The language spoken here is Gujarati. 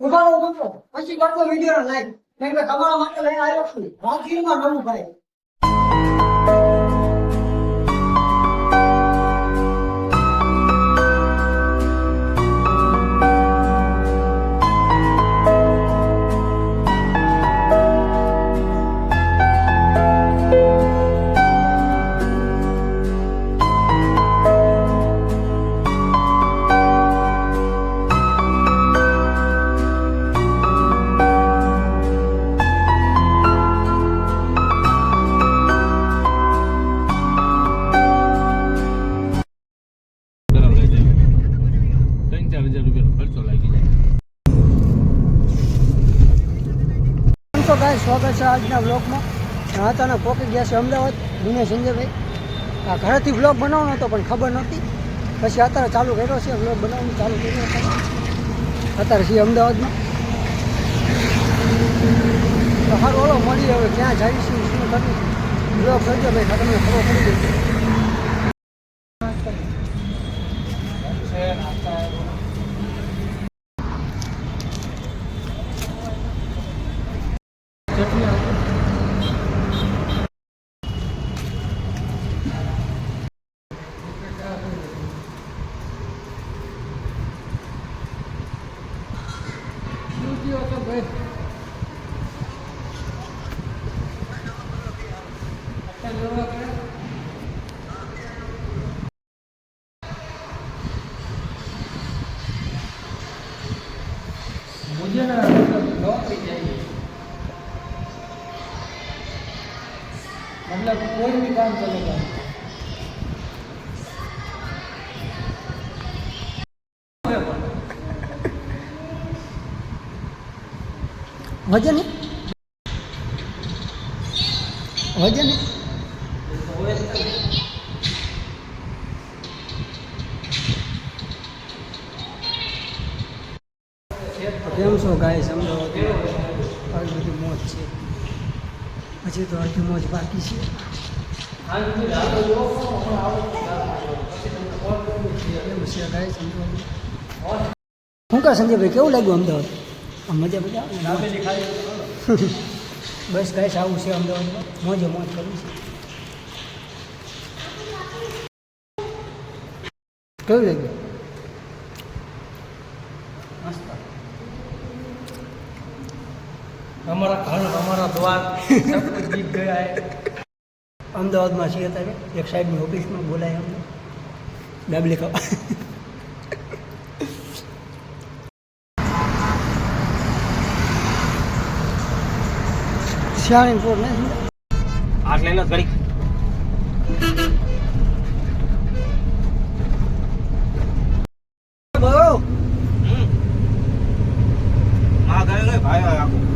ઊભા ઊભા પછી કરતો વીડિયો લાઈક કેમ કે તમારા માટે લઈને આવ્યો છું. રાજકીયમાં નવું ભાઈ હજાર રૂપિયાનો ખર્ચો લાગી જાય. તો ભાઈ સ્વાગત છે આજના બ્લોગમાં રાતાના પોકી ગયા છે અમદાવાદ, દિનેશ સંજયભાઈ. આ ઘરેથી બ્લોગ બનાવવાનો હતો, પણ ખબર નહોતી. પછી અત્યારે ચાલુ કર્યો છે બ્લોગ બનાવવાનું ચાલુ કર્યો અત્યારે છીએ અમદાવાદમાં. તો ઓળો ઓલો મળી હવે. ક્યાં જઈશું, શું કરીશું બ્લોગ કરજો, ભાઈ તમને ખબર પડી ગઈ मुझे ना मतलब कोई भी काम चलेगा વજન વજન કેમ છો ગાય અમદાવાદ આવી બધી મોજ છે હજી તો અડધી મોજ બાકી છે. શું કહે સંજયભાઈ, કેવું લાગ્યું અમદાવાદ? મજા મજા બસ કઈ આવું છે અમદાવાદમાં. મોજે મોજ કરવું છે. કેવું લાગ્યું? મસ્ત. અમારા ઘર અમારા દ્વાર જીત ગયા અમદાવાદમાં છીએ તમે એક સાહેબની ઓફિસમાં બોલાય અમને. ડાબલી ખાવા શ્યાણી ને આઠ લઈને ઘડી ભાઈ આખું.